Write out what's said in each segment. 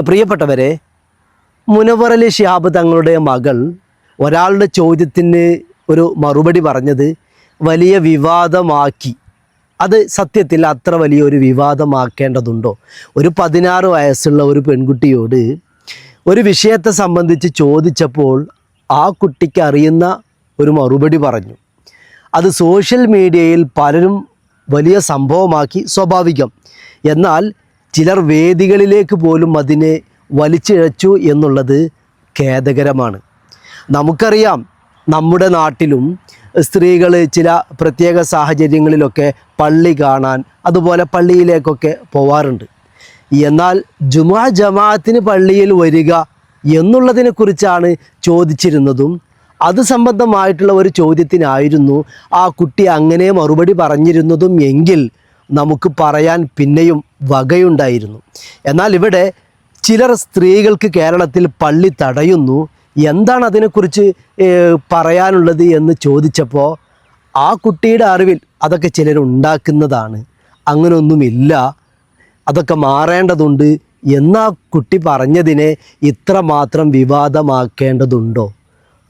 പ്രിയപ്പെട്ടവരെ മുനവറലി ഷിഹാബ് തങ്ങളുടെ മകൾ ഒരാളുടെ ചോദ്യത്തിന് ഒരു മറുപടി പറഞ്ഞത് വലിയ വിവാദമാക്കി. അത് സത്യത്തിൽ അത്ര വലിയൊരു വിവാദമാക്കേണ്ടതുണ്ടോ? ഒരു പതിനാറ് വയസ്സുള്ള ഒരു പെൺകുട്ടിയോട് ഒരു വിഷയത്തെ സംബന്ധിച്ച് ചോദിച്ചപ്പോൾ ആ കുട്ടിക്ക് അറിയുന്ന ഒരു മറുപടി പറഞ്ഞു. അത് സോഷ്യൽ മീഡിയയിൽ പലരും വലിയ സംഭവമാക്കി സ്വാഭാവികം. എന്നാൽ ചിലർ വേദികളിലേക്ക് പോലും അതിനെ വലിച്ചിഴച്ചു എന്നുള്ളത് ഖേദകരമാണ്. നമുക്കറിയാം നമ്മുടെ നാട്ടിലും സ്ത്രീകൾ ചില പ്രത്യേക സാഹചര്യങ്ങളിലൊക്കെ പള്ളി കാണാൻ അതുപോലെ പള്ളിയിലേക്കൊക്കെ പോവാറുണ്ട്. എന്നാൽ ജുമാ ജമാഅത്തിന് പള്ളിയിൽ വരിക എന്നുള്ളതിനെക്കുറിച്ചാണ് ചോദിച്ചിരുന്നതും അത് സംബന്ധമായിട്ടുള്ള ഒരു ചോദ്യത്തിനായിരുന്നു ആ കുട്ടി അങ്ങനെ മറുപടി പറഞ്ഞിരുന്നതും എങ്കിൽ നമുക്ക് പറയാൻ പിന്നെയും വകയുണ്ടായിരുന്നു. എന്നാൽ ഇവിടെ ചിലർ സ്ത്രീകൾക്ക് കേരളത്തിൽ പള്ളി തടയുന്നു. എന്താണ് അതിനെക്കുറിച്ച് പറയാനുള്ളത് എന്ന് ചോദിച്ചപ്പോൾ ആ കുട്ടിയുടെ അറിവിൽ അതൊക്കെ ചിലർ ഉണ്ടാക്കുന്നതാണ്. അങ്ങനെയൊന്നുമില്ല അതൊക്കെ മാറേണ്ടതുണ്ട് എന്നാ കുട്ടി പറഞ്ഞതിനെ ഇത്രമാത്രം വിവാദമാക്കേണ്ടതുണ്ടോ?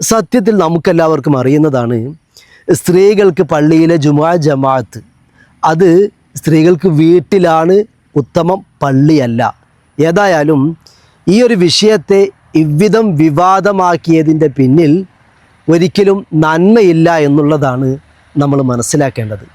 സത്യത്തിൽ നമുക്കെല്ലാവർക്കും അറിയുന്നതാണ്. സ്ത്രീകൾക്ക് പള്ളിയിലെ ജുമാ ജമാഅത്ത് അത് സ്ത്രീകൾക്ക് വീട്ടിലാണ് ഉത്തമം പള്ളിയല്ല. ഏതായാലും ഈ ഒരു വിഷയത്തെ ഇவ்விധം വിവാദമാക്കിയതിന്റെ പിന്നിൽ ഒരിക്കലും നന്മയില്ല എന്നുള്ളതാണ് നമ്മൾ മനസ്സിലാക്കേണ്ടത്.